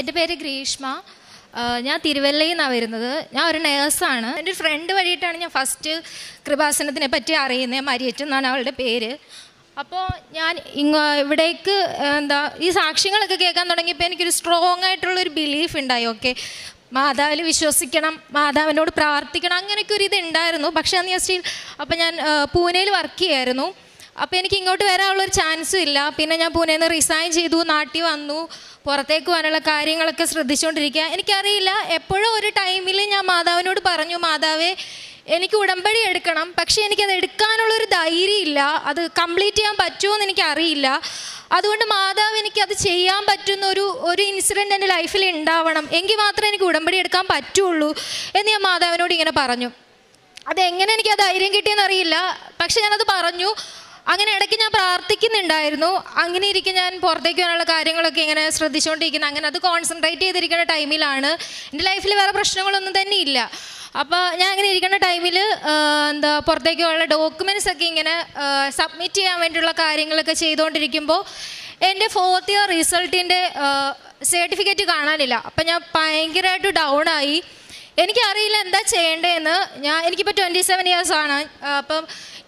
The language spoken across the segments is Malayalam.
എന്റെ പേര് ഗ്രീഷ്മ. ഞാൻ തിരുവല്ലയിൽ നിന്നാണ് വരുന്നത്. ഞാൻ ഒരു നേഴ്സാണ്. എന്റെ ഒരു ഫ്രണ്ട് വഴിയിട്ടാണ് ഞാൻ ഫസ്റ്റ് കൃപാസനത്തിനെ പറ്റി അറിയുന്നത്. മരിയറ്റ് എന്നാണ് അവളുടെ പേര്. അപ്പോൾ ഞാൻ ഇങ്ങ ഇവിടേക്ക് എന്താ ഈ സാക്ഷ്യങ്ങളൊക്കെ കേൾക്കാൻ തുടങ്ങിയപ്പോൾ എനിക്കൊരു സ്ട്രോങ് ആയിട്ടുള്ളൊരു ബിലീഫ് ഉണ്ടായി. ഓക്കെ മാതാവിൽ വിശ്വസിക്കണം മാതാവിനോട് പ്രാർത്ഥിക്കണം അങ്ങനെയൊക്കെ ഒരു ഇതുണ്ടായിരുന്നു. പക്ഷേ അന്ന് ഞാൻ സ്റ്റിൽ അപ്പോൾ ഞാൻ പൂനെയിൽ വർക്ക് ചെയ്യായിരുന്നു. അപ്പോൾ എനിക്ക് ഇങ്ങോട്ട് വരാനുള്ളൊരു ചാൻസും ഇല്ല. പിന്നെ ഞാൻ പൂനെയിൽ നിന്ന് റിസൈൻ ചെയ്തു നാട്ടിൽ വന്നു. പുറത്തേക്ക് പോകാനുള്ള കാര്യങ്ങളൊക്കെ ശ്രദ്ധിച്ചുകൊണ്ടിരിക്കുക എനിക്കറിയില്ല എപ്പോഴും ഒരു ടൈമിൽ ഞാൻ മാതാവിനോട് പറഞ്ഞു മാതാവേ എനിക്ക് ഉടമ്പടി എടുക്കണം പക്ഷേ എനിക്കത് എടുക്കാനുള്ളൊരു ധൈര്യം ഇല്ല അത് കംപ്ലീറ്റ് ചെയ്യാൻ പറ്റുമോ എന്ന് എനിക്കറിയില്ല. അതുകൊണ്ട് മാതാവ് എനിക്ക് അത് ചെയ്യാൻ പറ്റുന്ന ഒരു ഒരു ഇൻസിഡന്റ് എന്റെ ലൈഫിൽ ഉണ്ടാവണം. എങ്കിൽ മാത്രമേ എനിക്ക് ഉടമ്പടി എടുക്കാൻ പറ്റുള്ളൂ എന്ന് ഞാൻ മാതാവിനോട് ഇങ്ങനെ പറഞ്ഞു. അതെങ്ങനെ എനിക്ക് ആ ധൈര്യം കിട്ടിയെന്നറിയില്ല. പക്ഷെ ഞാനത് പറഞ്ഞു അങ്ങനെ ഇടയ്ക്ക് ഞാൻ പ്രാർത്ഥിക്കുന്നുണ്ടായിരുന്നു. അങ്ങനെ ഇരിക്കും ഞാൻ പുറത്തേക്ക് പോകാനുള്ള കാര്യങ്ങളൊക്കെ ഇങ്ങനെ ശ്രദ്ധിച്ചുകൊണ്ടിരിക്കുന്നത് അങ്ങനെ അത് കോൺസെൻട്രേറ്റ് ചെയ്തിരിക്കുന്ന ടൈമിലാണ്. എന്റെ ലൈഫിൽ വേറെ പ്രശ്നങ്ങളൊന്നും തന്നെ ഇല്ല. അപ്പോൾ ഞാൻ അങ്ങനെ ഇരിക്കുന്ന ടൈമിൽ എന്താ പുറത്തേക്ക് പോകാനുള്ള ഡോക്യുമെന്റ്സ് ഒക്കെ ഇങ്ങനെ സബ്മിറ്റ് ചെയ്യാൻ വേണ്ടിയുള്ള കാര്യങ്ങളൊക്കെ ചെയ്തുകൊണ്ടിരിക്കുമ്പോൾ എന്റെ ഫോർത്ത് ഇയർ റിസൾട്ടിന്റെ സർട്ടിഫിക്കറ്റ് കാണാനില്ല. അപ്പം ഞാൻ ഭയങ്കരമായിട്ട് ഡൗൺ ആയി. എനിക്കറിയില്ല എന്താ ചെയ്യേണ്ടതെന്ന്. ഞാൻ എനിക്കിപ്പോൾ ട്വന്റി സെവൻ ഇയേഴ്സ് ആണ് അപ്പം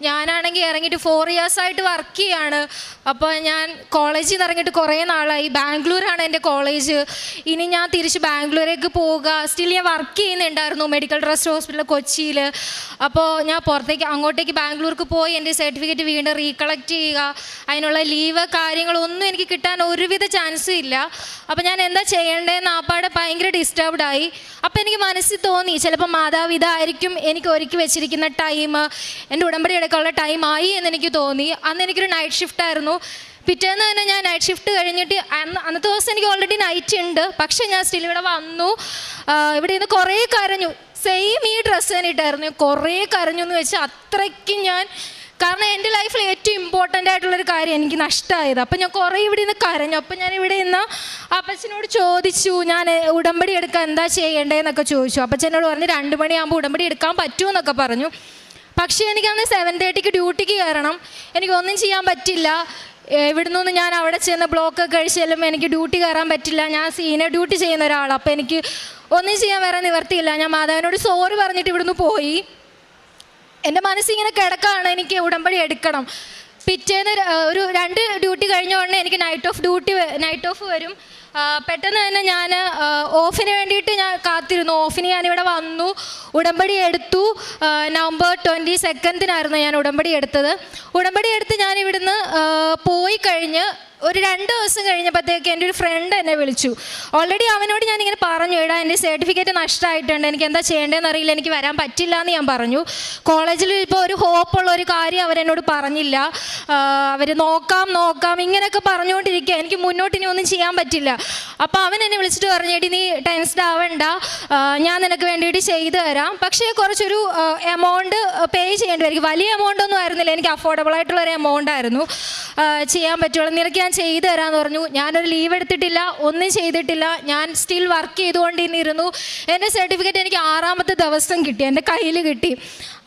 ഞാനാണെങ്കിൽ ഇറങ്ങിയിട്ട് ഫോർ ഇയേഴ്സ് ആയിട്ട് വർക്ക് ചെയ്യാണ്. അപ്പോൾ ഞാൻ കോളേജിൽ നിന്ന് ഇറങ്ങിയിട്ട് കുറേ നാളായി. ബാംഗ്ലൂരാണ് എന്റെ കോളേജ് ഇനി ഞാൻ തിരിച്ച് ബാംഗ്ലൂരേക്ക് പോവുക. സ്റ്റിൽ ഞാൻ വർക്ക് ചെയ്യുന്നുണ്ടായിരുന്നു. മെഡിക്കൽ ട്രസ്റ്റ് ഹോസ്പിറ്റൽ കൊച്ചിയിൽ അപ്പോൾ ഞാൻ പുറത്തേക്ക് അങ്ങോട്ടേക്ക് ബാംഗ്ലൂർക്ക് പോയി എന്റെ സർട്ടിഫിക്കറ്റ് വീണ്ടും റീകളക്ട് ചെയ്യുക. അതിനുള്ള ലീവ് കാര്യങ്ങളൊന്നും എനിക്ക് കിട്ടാൻ ഒരുവിധ ചാൻസും ഇല്ല. അപ്പോൾ ഞാൻ എന്താ ചെയ്യേണ്ടതെന്ന് ആപ്പാടെ ഭയങ്കര ഡിസ്റ്റർബ്ഡ് ആയി. അപ്പോൾ എനിക്ക് മനസ്സിൽ തോന്നി. ചിലപ്പോൾ മാതാവ് ഇതായിരിക്കും എനിക്ക് ഒരുക്കി വെച്ചിരിക്കുന്ന ടൈം എന്റെ ഉടമ്പടി എടുക്കാനുള്ള ടൈം ആയി എന്ന് എനിക്ക് തോന്നി. അന്ന് എനിക്കൊരു നൈറ്റ് ഷിഫ്റ്റ് ആയിരുന്നു. പിറ്റേന്ന് തന്നെ ഞാൻ നൈറ്റ് ഷിഫ്റ്റ് കഴിഞ്ഞിട്ട് അന്ന് അന്നത്തെ ദിവസം എനിക്ക് ഓൾറെഡി നൈറ്റ് ഉണ്ട്. പക്ഷേ ഞാൻ സ്റ്റിൽ ഇവിടെ വന്നു. ഇവിടെ നിന്ന് കുറേ കരഞ്ഞു. സെയിം ഈ ഡ്രസ്സ് തന്നെ ഇട്ടായിരുന്നു. കുറേ കരഞ്ഞു എന്ന് വെച്ചാൽ അത്രയ്ക്കും ഞാൻ കാരണം എന്റെ ലൈഫിൽ ഏറ്റവും ഇമ്പോർട്ടന്റ് ആയിട്ടുള്ളൊരു കാര്യം എനിക്ക് നഷ്ടമായത് അപ്പം ഞാൻ കുറേ ഇവിടെ നിന്ന് കരഞ്ഞു. അപ്പം ഞാൻ ഇവിടെ നിന്ന് അപ്പച്ചനോട് ചോദിച്ചു ഞാൻ ഉടമ്പടി എടുക്കാൻ എന്താ ചെയ്യേണ്ടതെന്നൊക്കെ ചോദിച്ചു. അപ്പച്ചനോട് പറഞ്ഞ് രണ്ട് മണിയാകുമ്പോൾ ഉടമ്പടി എടുക്കാൻ പറ്റുമെന്നൊക്കെ പറഞ്ഞു. പക്ഷേ എനിക്കന്ന് സെവൻ തേർട്ടിക്ക് ഡ്യൂട്ടിക്ക് കയറണം. എനിക്കൊന്നും ചെയ്യാൻ പറ്റില്ല. ഇവിടുന്ന് ഞാൻ അവിടെ ചെന്ന് ബ്ലോക്ക് കഴിച്ചാലും എനിക്ക് ഡ്യൂട്ടി കയറാൻ പറ്റില്ല. ഞാൻ സീനിയർ ഡ്യൂട്ടി ചെയ്യുന്ന ഒരാളാണ് അപ്പോൾ എനിക്ക് ഒന്നും ചെയ്യാൻ വേറെ നിവർത്തിയില്ല. ഞാൻ മാധവനോട് സോറി പറഞ്ഞിട്ട് ഇവിടുന്ന് പോയി. എന്റെ മനസ്സിങ്ങനെ കിടക്കാണ് എനിക്ക് ഉടമ്പടി എടുക്കണം. പിറ്റേന്ന് ഒരു രണ്ട് ഡ്യൂട്ടി കഴിഞ്ഞ ഉടനെ എനിക്ക് night off duty night off വരും. പെട്ടെന്ന് തന്നെ ഞാൻ ഓഫിന് വേണ്ടിയിട്ട് ഞാൻ കാത്തിരുന്നു. ഓഫിന് ഞാനിവിടെ വന്നു ഉടമ്പടി എടുത്തു. നവംബർ ട്വന്റി സെക്കൻഡിനായിരുന്നു ഞാൻ ഉടമ്പടി എടുത്തത്. ഉടമ്പടി എടുത്ത് ഞാൻ ഇവിടുന്ന് പോയി കഴിഞ്ഞ് ഒരു രണ്ട് ദിവസം കഴിഞ്ഞപ്പോഴത്തേക്ക് എന്റെ ഒരു ഫ്രണ്ട് എന്നെ വിളിച്ചു. ഓൾറെഡി അവനോട് ഞാൻ ഇങ്ങനെ പറഞ്ഞു ഇടാ എന്റെ സർട്ടിഫിക്കറ്റ് നഷ്ടമായിട്ടുണ്ട്. എനിക്ക് എന്താ ചെയ്യേണ്ടതെന്ന് അറിയില്ല. എനിക്ക് വരാൻ പറ്റില്ല എന്ന് ഞാൻ പറഞ്ഞു. കോളേജിൽ ഇപ്പോൾ ഒരു ഹോപ്പുള്ള ഒരു കാര്യം അവരെന്നോട് പറഞ്ഞില്ല. അവർ നോക്കാം നോക്കാം ഇങ്ങനെയൊക്കെ പറഞ്ഞുകൊണ്ടിരിക്കുക എനിക്ക് മുന്നോട്ട് ഇനി ഒന്നും ചെയ്യാൻ പറ്റില്ല. അപ്പോൾ അവൻ എന്നെ വിളിച്ചിട്ട് പറഞ്ഞു നീ ടെൻസ്ഡ് ആവണ്ട. ഞാൻ നിനക്ക് വേണ്ടിയിട്ട് ചെയ്തു തരാം. പക്ഷേ കുറച്ചൊരു എമൗണ്ട് പേ ചെയ്യേണ്ടി വരും. വലിയ എമൗണ്ട് ഒന്നും ആയിരുന്നില്ല. എനിക്ക് അഫോർഡബിൾ ആയിട്ടുള്ള ഒരു എമൗണ്ട് ആയിരുന്നു. ചെയ്യാൻ പറ്റുള്ളൂ. നിനക്ക് ഞാൻ ചെയ്തു തരാമെന്ന് പറഞ്ഞു. ഞാനൊരു ലീവ് എടുത്തിട്ടില്ല. ഒന്നും ചെയ്തിട്ടില്ല. ഞാൻ സ്റ്റിൽ വർക്ക് ചെയ്തുകൊണ്ടിരുന്നു എന്റെ സർട്ടിഫിക്കറ്റ് എനിക്ക് ആറാമത്തെ ദിവസം കിട്ടി. എന്റെ കയ്യിൽ കിട്ടി.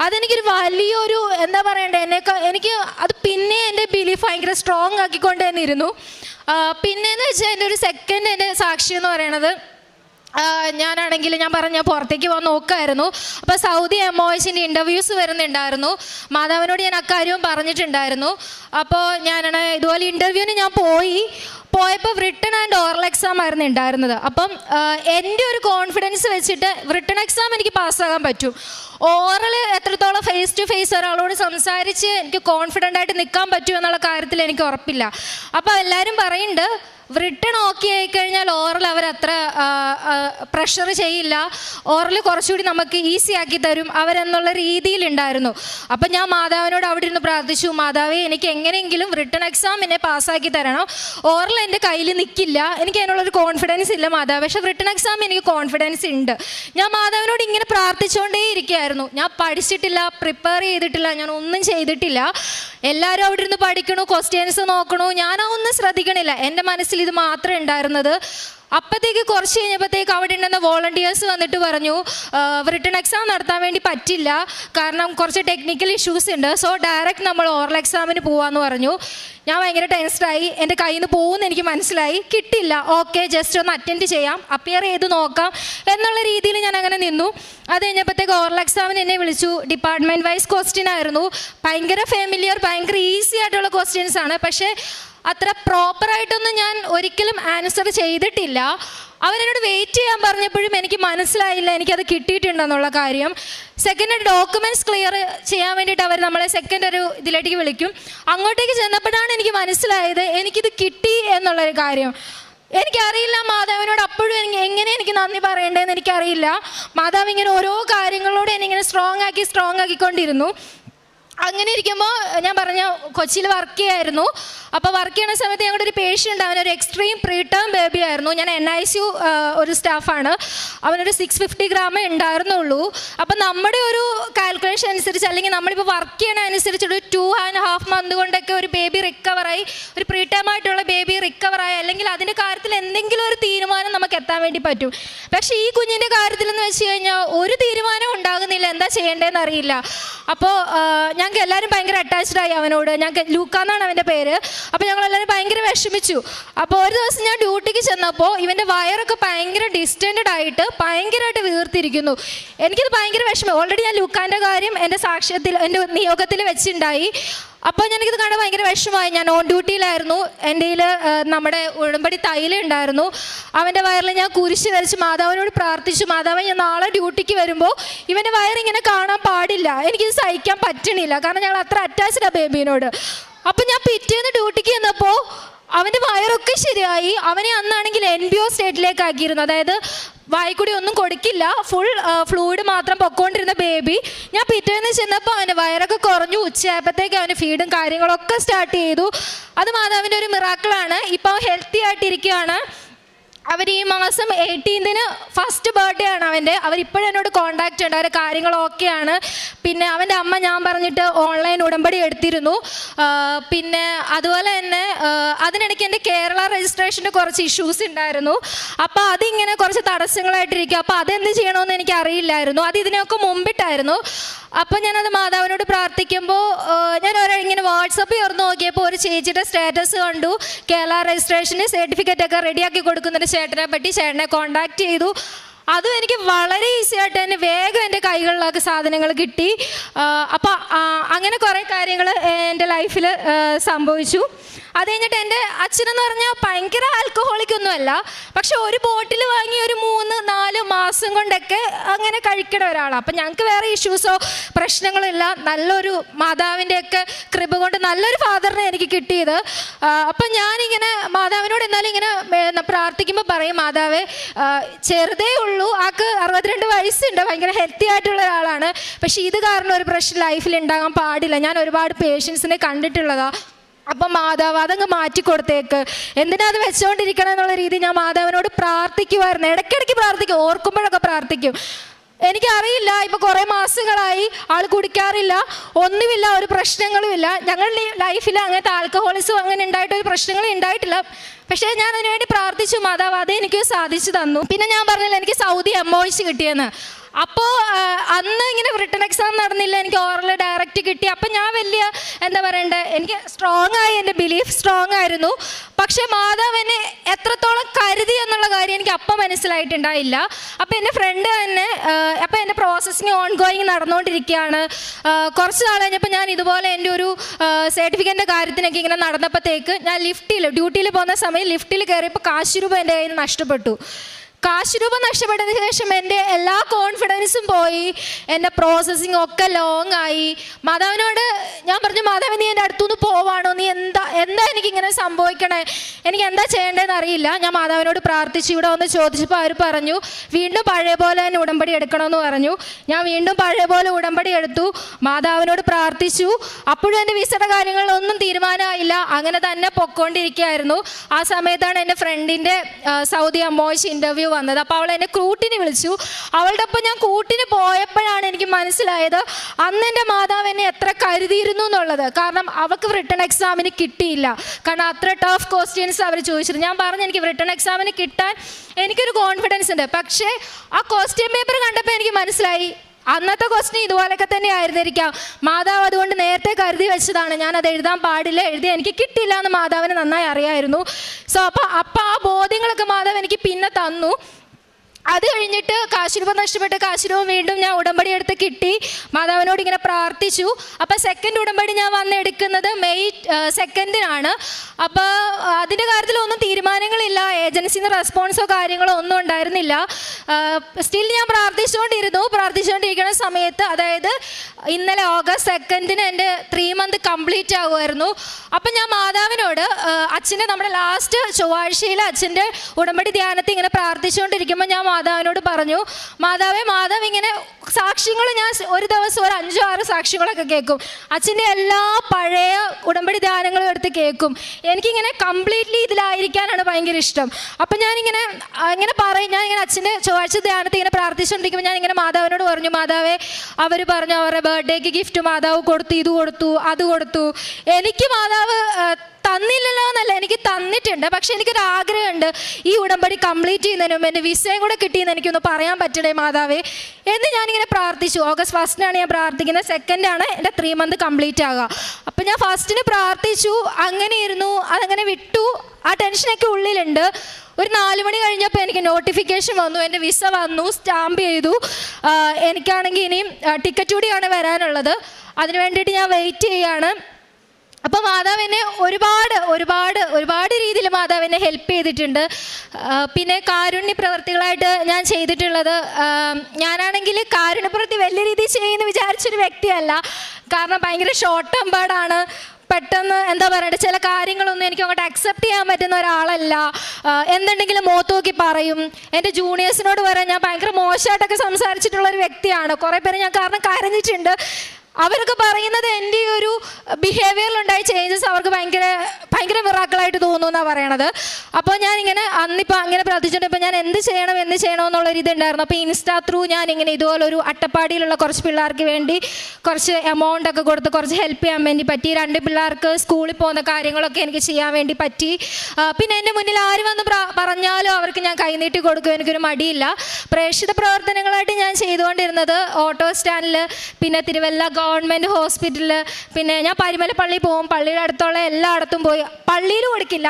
അതെനിക്കൊരു വലിയൊരു എന്താ പറയണ്ടേ എന്നെ എനിക്ക് അത് പിന്നെ എന്റെ ബിലീഫ് ഭയങ്കര സ്ട്രോങ് ആക്കിക്കൊണ്ട് തന്നെ ഇരുന്നു. പിന്നെയെന്ന് വെച്ചാൽ എന്റെ ഒരു സെക്കൻഡ് എന്റെ സാക്ഷി എന്ന് പറയണത് ഞാനാണെങ്കിൽ ഞാൻ പറഞ്ഞ പുറത്തേക്ക് പോകാൻ നോക്കായിരുന്നു. അപ്പോൾ സൗദി എം ഇന്റർവ്യൂസ് വരുന്നുണ്ടായിരുന്നു. മാതാവിനോട് ഞാൻ അക്കാര്യവും പറഞ്ഞിട്ടുണ്ടായിരുന്നു. അപ്പോൾ ഞാനാണ് ഇതുപോലെ ഇന്റർവ്യൂവിന് ഞാൻ പോയി. പോയപ്പോൾ റിട്ടൺ ആൻഡ് ഓറൽ എക്സാം ആയിരുന്നു ഉണ്ടായിരുന്നത്. അപ്പം എന്റെ ഒരു കോൺഫിഡൻസ് വെച്ചിട്ട് റിട്ടൺ എക്സാം എനിക്ക് പാസ്സാകാൻ പറ്റും. ഓറൽ എത്രത്തോളം ഫേസ് ടു ഫേസ് ഒരാളോട് സംസാരിച്ച് എനിക്ക് കോൺഫിഡന്റ് ആയിട്ട് നിൽക്കാൻ പറ്റുമെന്നുള്ള കാര്യത്തിൽ എനിക്ക് ഉറപ്പില്ല. അപ്പോൾ എല്ലാവരും പറയുന്നുണ്ട് റിട്ടൺ ഓക്കെ ആയിക്കഴിഞ്ഞാൽ ഓറൽ അവർ അത്ര പ്രഷർ ചെയ്യില്ല. ഓറൽ കുറച്ചുകൂടി നമുക്ക് ഈസി ആക്കി തരും. അവരെന്നുള്ള രീതിയിലുണ്ടായിരുന്നു. അപ്പം ഞാൻ മാതാവിനോട് അവിടെ ഇരുന്ന് പ്രാർത്ഥിച്ചു മാതാവേ എനിക്ക് എങ്ങനെയെങ്കിലും റിട്ടേൺ എക്സാം എന്നെ പാസ്സാക്കി തരണം. ഓറൽ എന്റെ കയ്യിൽ നിൽക്കില്ല എനിക്ക് അതിനുള്ളൊരു കോൺഫിഡൻസ് ഇല്ല മാതാവ്. പക്ഷേ റിട്ടേൺ എക്സാം എനിക്ക് കോൺഫിഡൻസ് ഉണ്ട്. ഞാൻ മാതാവിനോട് ഇങ്ങനെ പ്രാർത്ഥിച്ചുകൊണ്ടേ ഇരിക്കുകയായിരുന്നു ഞാൻ പഠിച്ചിട്ടില്ല പ്രിപ്പയർ ചെയ്തിട്ടില്ല ഞാൻ ഒന്നും ചെയ്തിട്ടില്ല. എല്ലാവരും അവിടെ ഇരുന്ന് പഠിക്കണു ക്വസ്റ്റ്യൻസ് നോക്കണു. ഞാൻ ഒന്നും ശ്രദ്ധിക്കണില്ല. എന്റെ മനസ്സിൽ ഇത് മാത്രമേ ഉണ്ടായിരുന്നത്. അപ്പോഴത്തേക്ക് കുറച്ച് കഴിഞ്ഞപ്പോഴത്തേക്ക് അവിടെ ഉണ്ടെന്ന വോളണ്ടിയേഴ്സ് വന്നിട്ട് പറഞ്ഞു റിട്ടേൺ എക്സാം നടത്താൻ വേണ്ടി പറ്റില്ല. കാരണം കുറച്ച് ടെക്നിക്കൽ ഇഷ്യൂസ് ഉണ്ട്. സോ ഡയറക്റ്റ് നമ്മൾ ഓറൽ എക്സാമിന് പോവാന്ന് പറഞ്ഞു. ഞാൻ ഭയങ്കര ടെൻസ്ഡായി എന്റെ കയ്യിൽ നിന്ന് പോകുമെന്ന് എനിക്ക് മനസ്സിലായി. കിട്ടില്ല. ഓക്കെ ജസ്റ്റ് ഒന്ന് അറ്റൻഡ് ചെയ്യാം. അപ്പിയർ ചെയ്ത് നോക്കാം. എന്നുള്ള രീതിയിൽ ഞാൻ അങ്ങനെ നിന്നു. അത് കഴിഞ്ഞപ്പോഴത്തേക്ക് ഓറൽ എക്സാമിന് എന്നെ വിളിച്ചു. ഡിപ്പാർട്ട്മെന്റ് വൈസ് ക്വസ്റ്റ്യൻ ആയിരുന്നു. ഭയങ്കര ഫെമിലിയർ ഭയങ്കര ഈസി ആയിട്ടുള്ള ക്വസ്റ്റ്യൻസ് ആണ്. പക്ഷേ അത്ര പ്രോപ്പറായിട്ടൊന്നും ഞാൻ ഒരിക്കലും ആൻസർ ചെയ്തിട്ടില്ല. അവരെന്നോട് വെയിറ്റ് ചെയ്യാൻ പറഞ്ഞപ്പോഴും എനിക്ക് മനസ്സിലായില്ല എനിക്കത് കിട്ടിയിട്ടുണ്ടെന്നുള്ള കാര്യം. സെക്കൻഡ് ഡോക്യുമെന്റ്സ് ക്ലിയർ ചെയ്യാൻ വേണ്ടിയിട്ട് അവർ നമ്മളെ സെക്കൻഡ് ഒരു ഇതിലേക്ക് വിളിക്കും. അങ്ങോട്ടേക്ക് ചെന്നപ്പോഴാണ് എനിക്ക് മനസ്സിലായത് എനിക്കിത് കിട്ടി എന്നുള്ളൊരു കാര്യം. എനിക്കറിയില്ല മാതാവിനോട് അപ്പോഴും എനിക്ക് എങ്ങനെ എനിക്ക് നന്ദി പറയേണ്ടതെന്ന് എനിക്കറിയില്ല. മാതാവ് ഇങ്ങനെ ഓരോ കാര്യങ്ങളോട് എന്നെ ഇങ്ങനെ സ്ട്രോങ് ആക്കി സ്ട്രോങ് ആക്കിക്കൊണ്ടിരുന്നു. അങ്ങനെ ഇരിക്കുമ്പോൾ ഞാൻ പറഞ്ഞ കൊച്ചിയിൽ വർക്ക് ചെയ്യായിരുന്നു. അപ്പോൾ വർക്ക് ചെയ്യുന്ന സമയത്ത് ഞങ്ങളുടെ ഒരു പേഷ്യന്റ് അവനൊരു എക്സ്ട്രീം പ്രീ ടേം ബേബി ആയിരുന്നു. ഞാൻ എൻ ഐ സി യു ഒരു സ്റ്റാഫാണ് അവനൊരു സിക്സ് ഫിഫ്റ്റി ഗ്രാമേ ഉണ്ടായിരുന്നുള്ളൂ. അപ്പം നമ്മുടെ ഒരു കാൽക്കുലേഷൻ അനുസരിച്ച് അല്ലെങ്കിൽ നമ്മളിപ്പോൾ വർക്ക് ചെയ്യണ അനുസരിച്ച് ഒരു ടു ആൻഡ് ഹാഫ് മന്ത് കൊണ്ടൊക്കെ ഒരു ബേബി റിക്കവറായി ഒരു പ്രീ ടേം ആയിട്ടുള്ള ബേബി റിക്കവറായി അല്ലെങ്കിൽ അതിന്റെ കാര്യത്തിൽ എന്തെങ്കിലും ഒരു തീരുമാനം നമുക്ക് എത്താൻ വേണ്ടി പറ്റും. പക്ഷേ ഈ കുഞ്ഞിന്റെ കാര്യത്തിൽ എന്ന് വെച്ച് കഴിഞ്ഞാൽ ഒരു തീരുമാനം ഉണ്ടാകുന്നില്ല. എന്താ ചെയ്യേണ്ടതെന്ന് അറിയില്ല. അപ്പോൾ ഞങ്ങൾക്ക് എല്ലാവരും ഭയങ്കര അറ്റാച്ച്ഡ് ആയി അവനോട്. ഞങ്ങൾക്ക് ലൂക്ക എന്നാണ് അവന്റെ പേര്. അപ്പോൾ ഞങ്ങൾ എല്ലാവരും ഭയങ്കര വിഷമിച്ചു. അപ്പോൾ ഒരു ദിവസം ഞാൻ ഡ്യൂട്ടിക്ക് ചെന്നപ്പോൾ ഇവന്റെ വയറൊക്കെ ഭയങ്കര ഡിസ്റ്റൻഡ് ആയിട്ട് ഭയങ്കരമായിട്ട് വീർത്തിരിക്കുന്നു. എനിക്കത് ഭയങ്കര വിഷമം. ഓൾറെഡി ഞാൻ ലൂക്കാന്റെ കാര്യം എന്റെ സാക്ഷ്യത്തിൽ എന്റെ നിയോഗത്തിൽ വെച്ചിട്ടുണ്ടായി അപ്പോൾ ഞാനിത് കാണാൻ ഭയങ്കര വിഷമമായി. ഞാൻ ഓൺ ഡ്യൂട്ടിയിലായിരുന്നു എന്റെ കയ്യിൽ നമ്മുടെ ഉടമ്പടി തൈല ഉണ്ടായിരുന്നു. അവന്റെ വയറിൽ ഞാൻ കുരിശ് വരച്ച് മാതാവിനോട് പ്രാർത്ഥിച്ചു. മാതാവ് ഞാൻ നാളെ ഡ്യൂട്ടിക്ക് വരുമ്പോൾ ഇവന്റെ വയറിങ്ങനെ കാണാൻ പാടില്ല. എനിക്കിത് സഹിക്കാൻ പറ്റണില്ല. കാരണം ഞങ്ങൾ അത്ര അറ്റാച്ച്ഡാണ് ബേബീനോട് അപ്പം ഞാൻ പിറ്റേന്ന് ഡ്യൂട്ടിക്ക് ചെന്നപ്പോൾ അവന്റെ വയറൊക്കെ ശരിയായി. അവനെ അന്നാണെങ്കിൽ എൻ ബി ഒ സ്റ്റേറ്റിലേക്ക് ആക്കിയിരുന്നു അതായത് വായിക്കൂടി ഒന്നും കൊടുക്കില്ല. ഫുൾ ഫ്ലൂയിഡ് മാത്രം പൊക്കോണ്ടിരുന്ന ബേബി ഞാൻ പിറ്റേന്ന് ചെന്നപ്പോൾ അവന്റെ വയറൊക്കെ കുറഞ്ഞു. ഉച്ചയായപ്പോഴത്തേക്ക് അവന് ഫീഡും കാര്യങ്ങളൊക്കെ സ്റ്റാർട്ട് ചെയ്തു. അത് മാതാവിന്റെ ഒരു മിറാക്കിളാണ് ഇപ്പോൾ ഹെൽത്തി ആയിട്ടിരിക്കുകയാണ്. അവർ ഈ മാസം എയ്റ്റീൻതിന് ഫസ്റ്റ് ബർത്ത്ഡേ ആണ് അവന്റെ. അവരിപ്പോഴും എന്നോട് കോൺടാക്റ്റ് ഉണ്ട്. അവരുടെ കാര്യങ്ങൾ ഓക്കെയാണ് പിന്നെ അവന്റെ അമ്മ ഞാൻ പറഞ്ഞിട്ട് ഓൺലൈൻ ഉടമ്പടി എടുത്തിരുന്നു. പിന്നെ അതുപോലെ തന്നെ അതിനിടയ്ക്ക് എന്റെ കേരള രജിസ്ട്രേഷന്റെ കുറച്ച് ഇഷ്യൂസ് ഉണ്ടായിരുന്നു. അപ്പോൾ അതിങ്ങനെ കുറച്ച് തടസ്സങ്ങളായിട്ടിരിക്കും. അപ്പോൾ അതെന്ത് ചെയ്യണമെന്ന് എനിക്ക് അറിയില്ലായിരുന്നു അത് ഇതിനൊക്കെ മുമ്പിട്ടായിരുന്നു. അപ്പോൾ ഞാനത് മാതാവിനോട് പ്രാർത്ഥിക്കുമ്പോൾ ഞാൻ ഒരു ഇങ്ങനെ വാട്സപ്പ് തുറന്ന് നോക്കിയപ്പോൾ ഒരു ചേച്ചിയുടെ സ്റ്റാറ്റസ് കണ്ടു. കേരള രജിസ്ട്രേഷന് സർട്ടിഫിക്കറ്റ് ഒക്കെ റെഡിയാക്കി കൊടുക്കുന്നൊരു ചേട്ടനെ പറ്റി ചേട്ടനെ കോണ്ടാക്ട് ചെയ്തു. അതും എനിക്ക് വളരെ ഈസി ആയിട്ട് തന്നെ വേഗം എന്റെ കൈകളിലൊക്കെ സാധനങ്ങൾ കിട്ടി. അപ്പോൾ അങ്ങനെ കുറേ കാര്യങ്ങൾ എന്റെ ലൈഫിൽ സംഭവിച്ചു. അത് കഴിഞ്ഞിട്ട് എന്റെ അച്ഛനെന്ന് പറഞ്ഞാൽ ഭയങ്കര ആൽക്കഹോളിക് ഒന്നുമല്ല. പക്ഷെ ഒരു ബോട്ടിൽ വാങ്ങി ഒരു മൂന്ന് നാല് മാസം കൊണ്ടൊക്കെ അങ്ങനെ കഴിക്കണ ഒരാളാണ് അപ്പം ഞങ്ങൾക്ക് വേറെ ഇഷ്യൂസോ പ്രശ്നങ്ങളോ ഇല്ല നല്ലൊരു മാതാവിന്റെയൊക്കെ കൃപ കൊണ്ട് നല്ലൊരു ഫാദറിനെ എനിക്ക് കിട്ടിയത്. അപ്പം ഞാനിങ്ങനെ മാതാവിനോട് എന്നാലും ഇങ്ങനെ പ്രാർത്ഥിക്കുമ്പോൾ പറയും മാതാവേ ചെറുതേ ഉള്ളൂ ആൾക്ക് അറുപത്തിരണ്ട് വയസ്സുണ്ട്. ഭയങ്കര ഹെൽത്തി ആയിട്ടുള്ള ഒരാളാണ്. പക്ഷെ ഇത് കാരണം ഒരു പ്രശ്നം ലൈഫിൽ ഉണ്ടാകാൻ പാടില്ല. ഞാൻ ഒരുപാട് പേഷ്യൻസിനെ കണ്ടിട്ടുള്ളതാ. അപ്പം മാതാവ് അതങ്ങ് മാറ്റി കൊടുത്തേക്ക്. എന്തിനാ അത് വെച്ചുകൊണ്ടിരിക്കണം എന്നുള്ള രീതി ഞാൻ മാതാവിനോട് പ്രാർത്ഥിക്കുമായിരുന്നു ഇടയ്ക്കിടയ്ക്ക് പ്രാർത്ഥിക്കും. ഓർക്കുമ്പോഴൊക്കെ പ്രാർത്ഥിക്കും. എനിക്കറിയില്ല. ഇപ്പൊ കുറെ മാസങ്ങളായി ആൾ കുടിക്കാറില്ല. ഒന്നുമില്ല. ഒരു പ്രശ്നങ്ങളുമില്ല ഞങ്ങളുടെ ലൈഫിൽ അങ്ങനത്തെ ആൽക്കഹോളിസം അങ്ങനെ ഉണ്ടായിട്ട് ഒരു പ്രശ്നങ്ങളും ഉണ്ടായിട്ടില്ല പക്ഷേ ഞാൻ അതിനുവേണ്ടി പ്രാർത്ഥിച്ചു മാതാവ് അത് എനിക്ക് സാധിച്ചു തന്നു. പിന്നെ ഞാൻ പറഞ്ഞില്ല എനിക്ക് സൗദി എംഒയിച്ച് കിട്ടിയെന്ന്. അപ്പോൾ അന്ന് ഇങ്ങനെ റിട്ടൺ എക്സാം നടന്നില്ല എനിക്ക് ഓറൽ ഡയറക്റ്റ് കിട്ടി. അപ്പം ഞാൻ വലിയ എന്താ പറയണ്ടേ എനിക്ക് സ്ട്രോങ് ആയി എന്റെ ബിലീഫ് സ്ട്രോങ് ആയിരുന്നു. പക്ഷേ മാതാവ് എന്നെ എത്രത്തോളം കരുതി എന്നുള്ള കാര്യം എനിക്ക് അപ്പം മനസ്സിലായിട്ടുണ്ടായില്ല. അപ്പം എന്റെ ഫ്രണ്ട് തന്നെ അപ്പം എന്റെ പ്രോസസ്സിങ് ഓൺ ഗോയിങ് നടന്നുകൊണ്ടിരിക്കുകയാണ് കുറച്ച് നാൾ കഴിഞ്ഞപ്പോൾ ഞാൻ ഇതുപോലെ എന്റെ ഒരു സർട്ടിഫിക്കറ്റിന്റെ കാര്യത്തിനൊക്കെ ഇങ്ങനെ നടന്നപ്പോഴത്തേക്ക് ഞാൻ ലിഫ്റ്റിൽ ഡ്യൂട്ടിയിൽ പോകുന്ന സമയം ലിഫ്റ്റിൽ കയറിയപ്പോൾ കാശ് രൂപ എന്റെ കയ്യിൽ നഷ്ടപ്പെട്ടു. കാശ് രൂപ നഷ്ടപ്പെട്ടതിന് ശേഷം എന്റെ എല്ലാ കോൺഫിഡൻസും പോയി. എന്റെ പ്രോസസ്സിങ് ഒക്കെ ലോങ് ആയി. മാധവനോട് ഞാൻ പറഞ്ഞു മാതാവ് നീ എന്റെ അടുത്തുനിന്ന് പോവാണോ? നീ എന്താ എന്താ എനിക്കിങ്ങനെ സംഭവിക്കണേ? എനിക്ക് എന്താ ചെയ്യേണ്ടതെന്ന് അറിയില്ല. ഞാൻ മാധവനോട് പ്രാർത്ഥിച്ചു. ഇവിടെ വന്ന് ചോദിച്ചപ്പോൾ അവർ പറഞ്ഞു വീണ്ടും പഴയ പോലെ തന്നെ ഉടമ്പടി എടുക്കണമെന്ന് പറഞ്ഞു. ഞാൻ വീണ്ടും പഴയ പോലെ ഉടമ്പടി എടുത്തു. മാതാവിനോട് പ്രാർത്ഥിച്ചു. അപ്പോഴും എന്റെ വിസയുടെ കാര്യങ്ങളിലൊന്നും തീരുമാനമായില്ല. അങ്ങനെ തന്നെ പൊക്കോണ്ടിരിക്കുകയായിരുന്നു. ആ സമയത്താണ് എന്റെ ഫ്രണ്ടിന്റെ സൗദി അമ്മോയിച്ച് ഇന്റർവ്യൂ വന്നത്. അപ്പോൾ അവൾ എന്നെ കൂട്ടിന് വിളിച്ചു. അവളുടെ ഒപ്പം ഞാൻ കൂട്ടിന് പോയപ്പോഴാണ് എനിക്ക് മനസ്സിലായത് അന്ന് എന്റെ മാതാവ് എന്നെ എത്ര കരുതിയിരുന്നു എന്നുള്ളത്. കാരണം അവൾക്ക് റിട്ടേൺ എക്സാമിന് കിട്ടിയില്ല. കാരണം അത്ര ടഫ് ക്വസ്റ്റ്യൻസ് അവർ ചോദിച്ചിരുന്നു. ഞാൻ പറഞ്ഞു എനിക്ക് റിട്ടേൺ എക്സാമിന് കിട്ടാൻ എനിക്കൊരു കോൺഫിഡൻസ് ഉണ്ട്. പക്ഷേ ആ ക്വസ്റ്റ്യൻ പേപ്പർ കണ്ടപ്പോൾ എനിക്ക് മനസ്സിലായി. അന്നത്തെ ക്വസ്റ്റ്യൻ ഇതുപോലൊക്കെ തന്നെ ആയിരുന്നിരിക്കാം മാതാവ് അതുകൊണ്ട് നേരത്തെ കരുതി വെച്ചതാണ്. ഞാൻ അത് എഴുതാൻ പാടില്ല എഴുതി എനിക്ക് കിട്ടില്ല എന്ന് മാതാവിന് നന്നായി അറിയായിരുന്നു. സോ അപ്പോൾ അപ്പം ആ ബോധ്യങ്ങളൊക്കെ മാതാവ് എനിക്ക് പിന്നെ തന്നു. അത് കഴിഞ്ഞിട്ട് കാശുരൂപം നഷ്ടപ്പെട്ട് കാശുരൂപം വീണ്ടും ഞാൻ ഉടമ്പടി എടുത്ത് കിട്ടി. മാതാവിനോട് ഇങ്ങനെ പ്രാർത്ഥിച്ചു. അപ്പോൾ സെക്കൻഡ് ഉടമ്പടി ഞാൻ വന്ന് എടുക്കുന്നത് മെയ് സെക്കൻഡിനാണ് അപ്പോൾ അതിന്റെ കാര്യത്തിലൊന്നും തീരുമാനങ്ങളില്ല. ഏജൻസിയിൽ നിന്ന് റെസ്പോൺസോ കാര്യങ്ങളോ ഒന്നും ഉണ്ടായിരുന്നില്ല. സ്റ്റിൽ ഞാൻ പ്രാർത്ഥിച്ചുകൊണ്ടിരുന്നു. പ്രാർത്ഥിച്ചുകൊണ്ടിരിക്കുന്ന സമയത്ത് അതായത് ഇന്നലെ ഓഗസ്റ്റ് സെക്കൻഡിന് എന്റെ ത്രീ മന്ത് കംപ്ലീറ്റ് ആകുമായിരുന്നു അപ്പം ഞാൻ മാതാവിനോട് അച്ഛന്റെ നമ്മുടെ ലാസ്റ്റ് ചൊവ്വാഴ്ചയിൽ അച്ഛന്റെ ഉടമ്പടി ധ്യാനത്തിൽ ഇങ്ങനെ പ്രാർത്ഥിച്ചുകൊണ്ടിരിക്കുമ്പോൾ ഞാൻ മാതാവിനോട് പറഞ്ഞു മാതാവേ മാതാവ് ഇങ്ങനെ സാക്ഷ്യങ്ങൾ ഞാൻ ഒരു ദിവസം ഒരു അഞ്ചോ ആറ് സാക്ഷ്യങ്ങളൊക്കെ കേൾക്കും. അച്ഛന്റെ എല്ലാ പഴയ ഉടമ്പടി ധ്യാനങ്ങളും എടുത്ത് കേൾക്കും. എനിക്കിങ്ങനെ കംപ്ലീറ്റ്ലി ഇതിലായിരിക്കാനാണ് ഭയങ്കര ഇഷ്ടം. അപ്പം ഞാനിങ്ങനെ ഇങ്ങനെ പറയും ഞാൻ ഇങ്ങനെ അച്ഛന്റെ ചൊവ്വാഴ്ച ധ്യാനത്തിൽ ഇങ്ങനെ പ്രാർത്ഥിച്ചുകൊണ്ടിരിക്കുമ്പോൾ ഞാൻ ഇങ്ങനെ മാതാവിനോട് പറഞ്ഞു മാതാവേ അവർ പറഞ്ഞു അവരുടെ ബർത്ത്ഡേക്ക് ഗിഫ്റ്റ് മാതാവ് കൊടുത്തു ഇത് കൊടുത്തു അത് കൊടുത്തു. എനിക്ക് മാതാവ് തന്നില്ലല്ലോ എന്നല്ല എനിക്ക് തന്നിട്ടുണ്ട്. പക്ഷെ എനിക്കൊരു ആഗ്രഹമുണ്ട് ഈ ഉടമ്പടി കംപ്ലീറ്റ് ചെയ്യുന്നതിന് എന്റെ വിസയും കൂടെ കിട്ടിയെന്ന് എനിക്കൊന്ന് പറയാൻ പറ്റണേ മാതാവേ. എന്ന് ഞാനിങ്ങനെ പ്രാർത്ഥിച്ചു. ഓഗസ്റ്റ് ഫസ്റ്റിനാണ് ഞാൻ പ്രാർത്ഥിക്കുന്നത്. സെക്കൻഡാണ് എന്റെ ത്രീ മന്ത് കംപ്ലീറ്റ് ആകുക അപ്പം ഞാൻ ഫസ്റ്റിന് പ്രാർത്ഥിച്ചു. അങ്ങനെ ഇരുന്നു അതങ്ങനെ വിട്ടു. ആ ടെൻഷനൊക്കെ ഉള്ളിലുണ്ട്. ഒരു നാല് മണി കഴിഞ്ഞപ്പോൾ എനിക്ക് നോട്ടിഫിക്കേഷൻ വന്നു. എന്റെ വിസ വന്നു. സ്റ്റാമ്പ് ചെയ്തു. എനിക്കാണെങ്കിൽ ഇനിയും ടിക്കറ്റ് കൂടിയാണ് വരാനുള്ളത്. അതിന് വേണ്ടിയിട്ട് ഞാൻ വെയിറ്റ് ചെയ്യാണ്. അപ്പോൾ മാതാവ് എന്നെ ഒരുപാട് ഒരുപാട് ഒരുപാട് രീതിയിൽ മാതാവ് എന്നെ ഹെൽപ്പ് ചെയ്തിട്ടുണ്ട്. പിന്നെ കാരുണ്യ പ്രവർത്തികളായിട്ട് ഞാൻ ചെയ്തിട്ടുള്ളത് ഞാനാണെങ്കിൽ കാരുണ്യ പ്രവൃത്തി വലിയ രീതിയിൽ ചെയ്യുമെന്ന് വിചാരിച്ചൊരു വ്യക്തിയല്ല. കാരണം ഭയങ്കര ഷോർട്ട് ടെമ്പേർഡാണ് പെട്ടെന്ന് എന്താ പറയണ്ടത് ചില കാര്യങ്ങളൊന്നും എനിക്ക് അങ്ങോട്ട് അക്സെപ്റ്റ് ചെയ്യാൻ പറ്റുന്ന ഒരാളല്ല. എന്തുണ്ടെങ്കിലും മുഖത്ത് നോക്കി പറയും. എന്റെ ജൂനിയേഴ്സിനോട് വരെ ഞാൻ ഭയങ്കര മോശമായിട്ടൊക്കെ സംസാരിച്ചിട്ടുള്ള ഒരു വ്യക്തിയാണ്. കുറേ പേര് ഞാൻ കാരണം കരഞ്ഞിട്ടുണ്ട്. അവരൊക്കെ പറയുന്നത് എന്റെ ഒരു ബിഹേവിയറിലുണ്ടായ ചേഞ്ചസ് അവർക്ക് ഭയങ്കര ഭയങ്കര മിറാക്കളായിട്ട് തോന്നുന്നു എന്നാണ് പറയണത്. അപ്പോൾ ഞാൻ ഇങ്ങനെ അന്നിപ്പോൾ അങ്ങനെ പ്രാർത്ഥിച്ചിട്ട് ഇപ്പോൾ ഞാൻ എന്ത് ചെയ്യണം എന്ത് ചെയ്യണം എന്നുള്ളൊരു ഇതുണ്ടായിരുന്നു. അപ്പോൾ ഇൻസ്റ്റാ ത്രൂ ഞാൻ ഇങ്ങനെ ഇതുപോലൊരു അട്ടപ്പാടിയിലുള്ള കുറച്ച് പിള്ളേർക്ക് വേണ്ടി കുറച്ച് എമൗണ്ട് ഒക്കെ കൊടുത്ത് കുറച്ച് ഹെൽപ്പ് ചെയ്യാൻ വേണ്ടി പറ്റി. രണ്ട് പിള്ളേർക്ക് സ്കൂളിൽ പോകുന്ന കാര്യങ്ങളൊക്കെ എനിക്ക് ചെയ്യാൻ വേണ്ടി പറ്റി. പിന്നെ എന്റെ മുന്നിൽ ആര് വന്ന് പറഞ്ഞാലും അവർക്ക് ഞാൻ കൈനീട്ടി കൊടുക്കും എനിക്കൊരു മടിയില്ല. പ്രേക്ഷിത പ്രവർത്തനങ്ങളായിട്ട് ഞാൻ ചെയ്തുകൊണ്ടിരുന്നത് ഓട്ടോ സ്റ്റാൻഡിൽ പിന്നെ തിരുവല്ല ഗവൺമെന്റ് ഹോസ്പിറ്റലിൽ പിന്നെ ഞാൻ പരിമല പള്ളി പോകും പള്ളിയുടെ അടുത്തുള്ള എല്ലായിടത്തും പോയി. പള്ളിയിൽ കൊടുക്കില്ല.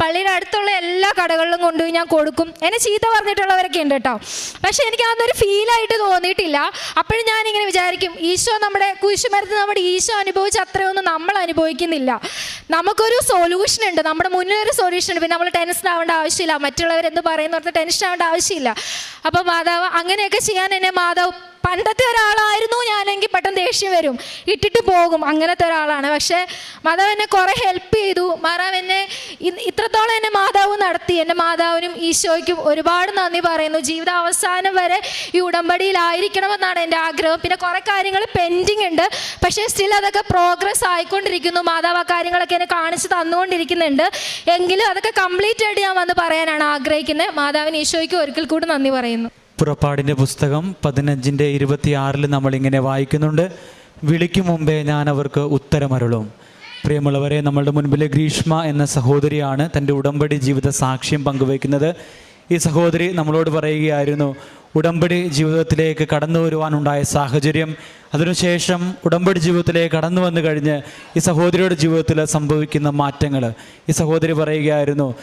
പള്ളിയുടെ അടുത്തുള്ള എല്ലാ കടകളിലും കൊണ്ടുപോയി ഞാൻ കൊടുക്കും. എന്നെ ചീത്ത പറഞ്ഞിട്ടുള്ളവരൊക്കെ ഉണ്ട് കേട്ടോ. പക്ഷെ എനിക്ക് അതൊരു ഫീലായിട്ട് തോന്നിയിട്ടില്ല. അപ്പോഴും ഞാനിങ്ങനെ വിചാരിക്കും ഈശോ നമ്മുടെ കുരിശുമരത്ത് നമ്മുടെ ഈശോ അനുഭവിച്ച അത്രയൊന്നും നമ്മൾ അനുഭവിക്കുന്നില്ല. നമുക്കൊരു സൊല്യൂഷൻ ഉണ്ട്. നമ്മുടെ മുന്നിൽ ഒരു സൊല്യൂഷൻ ഉണ്ട്. പിന്നെ നമ്മൾ ടെൻഷൻ ആവേണ്ട ആവശ്യമില്ല. മറ്റുള്ളവർ എന്ത് പറയുന്നോർത്ത് ടെൻഷൻ ആവേണ്ട ആവശ്യമില്ല. അപ്പോൾ മാതാവ് അങ്ങനെയൊക്കെ ചെയ്യാൻ എന്നെ മാതാവ് പണ്ടത്തെ ഒരാളായിരുന്നു ഞാനെങ്കിൽ പെട്ടെന്ന് ദേഷ്യം വരും. ഇട്ടിട്ട് പോകും അങ്ങനത്തെ ഒരാളാണ്. പക്ഷേ മാതാവ് എന്നെ കുറേ ഹെൽപ്പ് ചെയ്തു. മാതാവ് എന്നെ ഇത്രത്തോളം എന്നെ മാതാവ് നടത്തി. എന്റെ മാതാവിനും ഈശോയ്ക്കും ഒരുപാട് നന്ദി പറയുന്നു. ജീവിത അവസാനം വരെ ഈ ഉടമ്പടിയിലായിരിക്കണമെന്നാണ് എന്റെ ആഗ്രഹം. പിന്നെ കുറേ കാര്യങ്ങൾ പെൻഡിങ് ഉണ്ട്. പക്ഷേ സ്റ്റിൽ അതൊക്കെ പ്രോഗ്രസ് ആയിക്കൊണ്ടിരിക്കുന്നു. മാതാവ് ആ കാര്യങ്ങളൊക്കെ എന്നെ കാണിച്ച് തന്നുകൊണ്ടിരിക്കുന്നുണ്ട്. എങ്കിലും അതൊക്കെ കംപ്ലീറ്റ് ആയിട്ട് ഞാൻ വന്ന് പറയാനാണ് ആഗ്രഹിക്കുന്നത്. മാതാവിന് ഈശോയ്ക്ക് ഒരിക്കൽ കൂടി നന്ദി പറയുന്നു. പുറപ്പാടിന്റെ പുസ്തകം പതിനഞ്ചിന്റെ ഇരുപത്തിയാറിൽ നമ്മളിങ്ങനെ വായിക്കുന്നുണ്ട്. വിളിക്കും മുമ്പേ ഞാൻ അവർക്ക് ഉത്തരമരുളും. പ്രിയമുള്ളവരെ നമ്മളുടെ മുൻപിൽ ഗ്രീഷ്മ എന്ന സഹോദരിയാണ് തന്റെ ഉടമ്പടി ജീവിത സാക്ഷ്യം പങ്കുവയ്ക്കുന്നത്. ഈ സഹോദരി നമ്മളോട് പറയുകയായിരുന്നു ഉടമ്പടി ജീവിതത്തിലേക്ക് കടന്നു വരുവാനുണ്ടായ സാഹചര്യം. അതിനുശേഷം ഉടമ്പടി ജീവിതത്തിലേക്ക് കടന്നു വന്നു കഴിഞ്ഞ് ഈ സഹോദരിയുടെ ജീവിതത്തിൽ സംഭവിക്കുന്ന മാറ്റങ്ങൾ ഈ സഹോദരി പറയുകയായിരുന്നു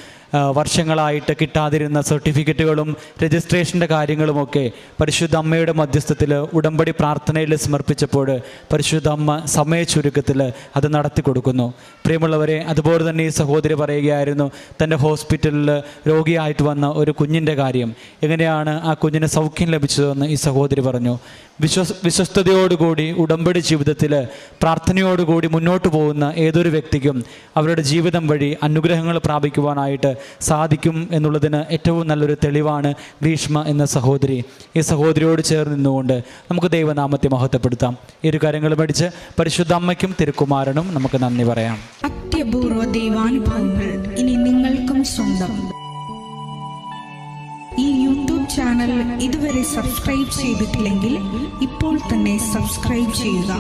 വർഷങ്ങളായിട്ട് കിട്ടാതിരുന്ന സർട്ടിഫിക്കറ്റുകളും രജിസ്ട്രേഷന്റെ കാര്യങ്ങളുമൊക്കെ പരിശുദ്ധ അമ്മയുടെ മധ്യസ്ഥത്തിൽ ഉടമ്പടി പ്രാർത്ഥനയിൽ സമർപ്പിച്ചപ്പോൾ പരിശുദ്ധ അമ്മ സമയ ചുരുക്കത്തിൽ അത് നടത്തി കൊടുക്കുന്നു. പ്രിയമുള്ളവരെ അതുപോലെ തന്നെ ഈ സഹോദരി പറയുകയായിരുന്നു തന്റെ ഹോസ്പിറ്റലിൽ രോഗിയായിട്ട് വന്ന ഒരു കുഞ്ഞിന്റെ കാര്യം. എങ്ങനെയാണ് ആ കുഞ്ഞിന് സൗഖ്യം ലഭിച്ചതെന്ന് ഈ സഹോദരി പറഞ്ഞു. വിശ്വസ് വിശ്വസ്തയോടുകൂടി ഉടമ്പടി ജീവിതത്തിൽ പ്രാർത്ഥനയോടുകൂടി മുന്നോട്ട് പോകുന്ന ഏതൊരു വ്യക്തിക്കും അവരുടെ ജീവിതം വഴി അനുഗ്രഹങ്ങൾ പ്രാപിക്കുവാനായിട്ട് സാധിക്കും എന്നുള്ളതിന് ഏറ്റവും നല്ലൊരു തെളിവാണ് ഗ്രീഷ്മ എന്ന സഹോദരി. ഈ സഹോദരിയോട് ചേർന്ന് നിന്നുകൊണ്ട് നമുക്ക് ദൈവനാമത്തെ മഹത്വപ്പെടുത്താം. ഇരു കാര്യങ്ങൾ പഠിച്ച് പരിശുദ്ധ അമ്മയ്ക്കും തിരുക്കുമാരനും നമുക്ക് നന്ദി പറയാം. അത്യപൂർവ ഇനി നിങ്ങൾക്കും സ്വന്തം. ഈ യൂട്യൂബ് ചാനൽ ഇതുവരെ സബ്സ്ക്രൈബ് ചെയ്തിട്ടില്ലെങ്കിൽ ഇപ്പോൾ തന്നെ സബ്സ്ക്രൈബ് ചെയ്യുക.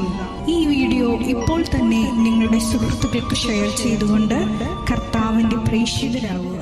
ഈ വീഡിയോ ഇപ്പോൾ തന്നെ നിങ്ങളുടെ സുഹൃത്തുക്കൾക്ക് ഷെയർ ചെയ്തുകൊണ്ട് കർത്താവിന്റെ പ്രേക്ഷിതരാകുക.